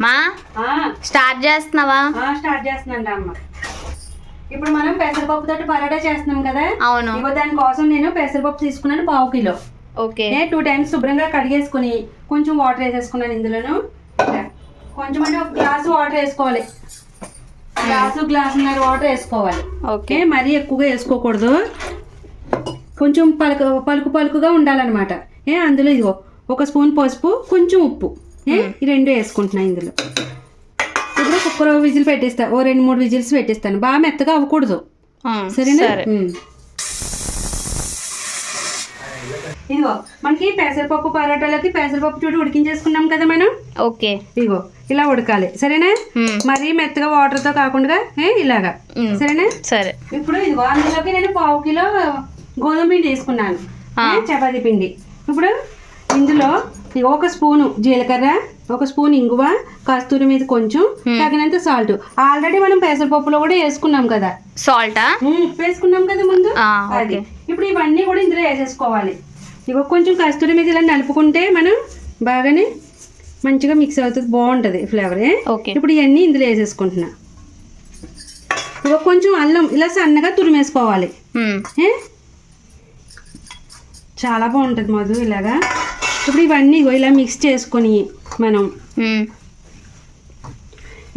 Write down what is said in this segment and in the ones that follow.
మా? స్టార్ట్ చేస్తున్నావా? స్టార్ట్ చేస్తున్నాండి అమ్మ. ఇప్పుడు మనం పెసరపప్పు తోటి పరోటా చేస్తున్నాం కదా? అవును. దానికోసం నేను పెసరపప్పు తీసుకున్నాను పావు కిలో. ఓకే. ఏ టూ టైమ్స్ శుభ్రంగా కడిగేసుకుని కొంచెం వాటర్ వేసేసుకున్నాను ఇందులోను. కొంచెం అంటే ఒక గ్లాసు వాటర్ వేసుకోవాలి. గ్లాసు గ్లాసున్నర వాటర్ వేసుకోవాలి. ఓకే. మరీ ఎక్కువగా వేసుకోకూడదు. కొంచెం పలుకు పలుకు పలుకుగా ఉండాలన్నమాట. ఏ అందులో ఇదిగో ఒక స్పూన్ పసుపు కొంచెం ఉప్పు. ఈ రెండు వేసుకుంటున్నాను ఇందులో. ఇప్పుడు కుక్కర్ విజిల్ పెట్టేస్తా ఓ రెండు మూడు విజిల్స్ పెట్టేస్తాను. బాగా మెత్తగా అవ్వకూడదు. సరేనా. ఇదిగో మనకి పెసరపప్పు పరోటాలకి పెసరపప్పు చూడు ఉడికించేసుకున్నాం కదా మనం? ఓకే. ఇదిగో ఇలా ఉడకాలి. సరేనా? మరీ మెత్తగా వాటర్తో కాకుండా ఇలాగా. సరేనా? సరే. ఇప్పుడు ఇదిగో అందులోకి నేను పావు కిలో గోధుమ పిండి. ఏ, చపాతీ పిండి. ఇప్పుడు ఇందులో ఒక స్పూను జీలకర్ర ఒక స్పూన్ ఇంగువ కస్తూరి మీద కొంచెం తగినంత సాల్ట్. ఆల్రెడీ మనం పెసరపప్పులో కూడా వేసుకున్నాం కదా. సాల్టా? ఉమ్, వేసుకున్నాం కదా ముందు? అది. ఇప్పుడు ఇవన్నీ కూడా ఇందులో వేసేసుకోవాలి. ఇగో కొంచెం కస్తూరి మీద ఇలా నలుపుకుంటే మనం బాగానే మంచిగా మిక్స్ అవుతుంది బాగుంటుంది ఫ్లేవర్. ఓకే. ఇప్పుడు ఇవన్నీ ఇందులో వేసేసుకుంటున్నా. ఇగో కొంచెం అల్లం ఇలా సన్నగా తురిమేసుకోవాలి. ఏ? చాలా బాగుంటుంది మధు ఇలాగా. ఇప్పుడు ఇవన్నీ ఇగో ఇలా మిక్స్ చేసుకొని మనం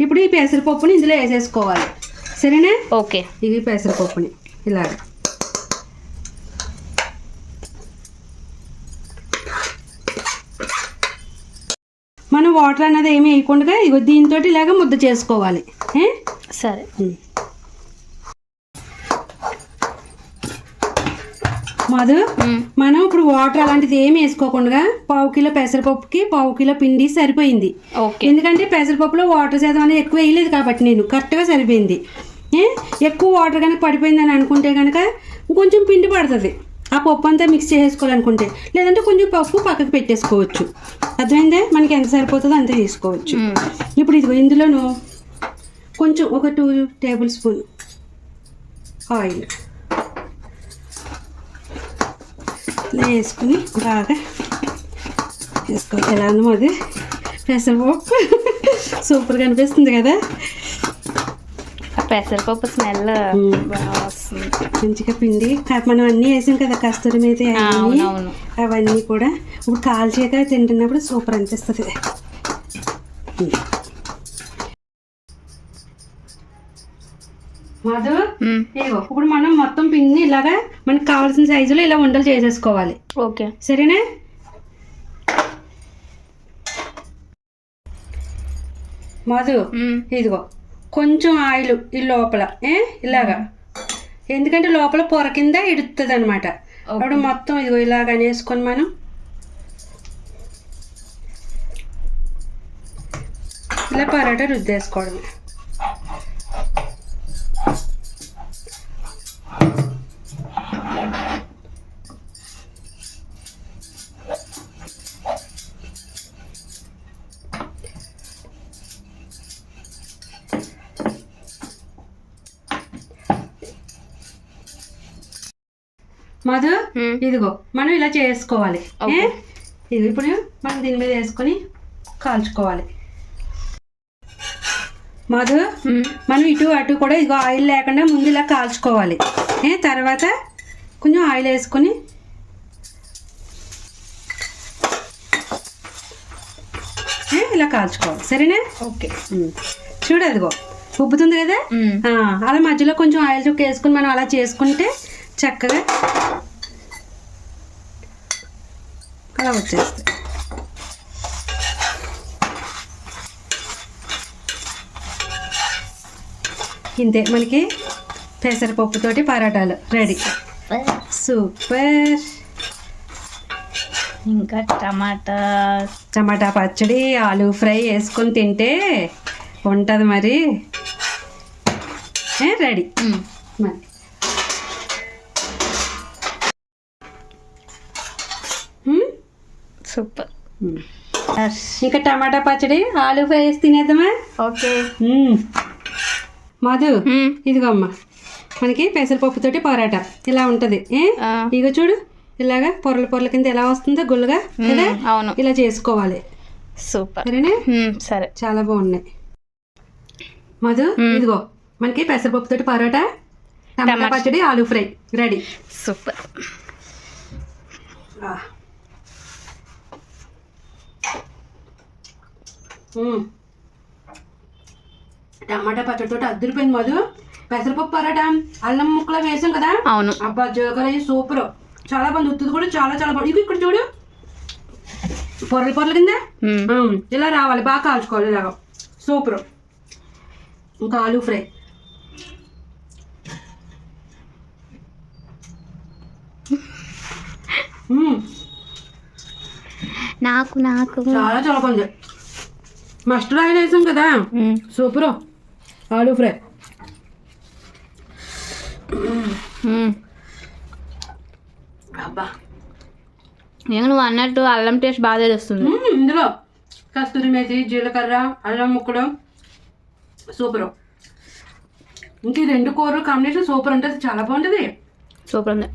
ఇప్పుడు ఈ పెసరపప్పుని ఇందులో వేసేసుకోవాలి. సరేనా? ఓకే. ఇది పెసరపప్పుని ఇలాగా. మనం వాటర్ అన్నది ఏమి వేయకుండా ఇగో దీంతో ఇలాగ ముద్ద చేసుకోవాలి? సరే. మధు మనం ఇప్పుడు వాటర్ అలాంటిది ఏమి వేసుకోకుండా పావు కిలో పెసరపప్పుకి పావు కిలో పిండి సరిపోయింది. ఎందుకంటే పెసరపప్పులో వాటర్ శాతం అనేది ఎక్కువ వేయలేదు కాబట్టి నేను కరెక్ట్గా సరిపోయింది. ఏ? ఎక్కువ వాటర్ కనుక పడిపోయిందని అనుకుంటే కనుక కొంచెం పిండి పడుతుంది. ఆ పప్పు అంతా మిక్స్ చేసుకోవాలనుకుంటే. లేదంటే కొంచెం పప్పు పక్కకు పెట్టేసుకోవచ్చు. అర్థమైందే? మనకి ఎంత సరిపోతుందో అంతే తీసుకోవచ్చు. ఇప్పుడు ఇదిగో ఇందులోను కొంచెం ఒక టూ టేబుల్ స్పూన్ ఆయిల్ ఇలా వేసుకుని బాగా వేసుకోవాలి ఎలా ఉందో అది పెసరపప్పు సూపర్గా అనిపిస్తుంది కదా? ఆ పెసరపప్పు స్మెల్ వస్తుంది. మంచిగా పిండి. మనం అన్నీ వేసాం కదా కస్తూరి మీద అవన్నీ. కూడా. ఇప్పుడు కాల్చాక తింటున్నప్పుడు సూపర్ అనిపిస్తుంది. మధు ఇప్పుడు మనం మొత్తం పిండిని ఇలాగా మనకి కావాల్సిన సైజులో ఇలా ఉండలు చేసేసుకోవాలి. ఓకే. సరేనా? మధు ఇదిగో కొంచెం ఆయిల్ ఈ లోపల ఏ? ఇలాగా. ఎందుకంటే లోపల పొర కింద ఇడుతుంది అనమాట అప్పుడు మొత్తం ఇదిగో ఇలాగ అనేసుకొని మనం ఇలా పరోటా రుద్దేసుకోవడమే. మధు ఇదిగో మనం ఇలా చేసుకోవాలి. ఇది ఇప్పుడు మనం దీని మీద వేసుకొని కాల్చుకోవాలి. మధు మనం ఇటు అటు కూడా ఇదిగో ఆయిల్ లేకుండా ముందు ఇలా కాల్చుకోవాలి. ఏ? తర్వాత కొంచెం ఆయిల్ వేసుకొని ఇలా కాల్చుకోవాలి. సరేనా? ఓకే. ఉమ్. చూడు అదిగో ఉబ్బుతుంది కదా? అలా మధ్యలో కొంచెం ఆయిల్ చుక్క వేసుకుని మనం అలా చేసుకుంటే చక్కగా అలా వచ్చేస్తాయి ఇంతే మనకి పెసరపప్పుతోటి పరోటాలు రెడీ. సూపర్. ఇంకా టమాటా టమాటా పచ్చడి ఆలు ఫ్రై వేసుకొని తింటే ఉంటుంది మరి. రెడీ. మరి. సూపర్. ఉమ్. ఇంకా టమాటా పచ్చడి ఆలు ఫ్రై వేసి తినేద్దామా? ఓకే. ఉమ్. మధు ఉమ్, ఇదిగో అమ్మ మనకి పెసరపప్పుతోటి పరోటా. ఇలా ఉంటుంది. ఇగో చూడు. ఇలాగా పొరల పొరల కింద ఎలా వస్తుందో గుల్లగా కదా? అవును. ఇలా చేసుకోవాలి. సూపర్. సరేనే? సరే. చాలా బాగున్నాయి. మధు. ఇదిగో. మనకి పెసరపప్పు తోటి పరోటా టమాటా టమాటా. పచ్చడి aloo fry. Ready super. Tomato పచ్చడితో అద్దరిపోయింది మధు. పెసరపప్పు పరోటా అల్లం ముక్కలు వేసాం కదా? అవును. అబ్బా జీలకర్ర సూపర్. చాలా బాగుంది ఉత్తుది కూడా చాలా చాలా బాగుంది. ఇక్కడ చూడు. పొరలు పొరలు కింద? ఇలా రావాలి బాగా కాల్చుకోవాలి ఇలాగ. సూపర్. ఇంకా ఆలూ ఫ్రై. నాకు నాకు. చాలా చాలా బాగుంది. మస్టర్డ్ ఆయిల్ వేసాం కదా. సూపర్. ఆలూ ఫ్రై. అబ్బా. ఏం నువ్వు అన్నట్టు అల్లం టేస్ట్ బాగా తెలుస్తుంది. ఇందులో కస్తూరి మేతి జీలకర్ర అల్లం ముక్కలు సూపర్. ఇంక ఈ రెండు కూరలు కాంబినేషన్ సూపర్ ఉంటుంది. చాలా బాగుంటుంది. సూపర్ ఉంది.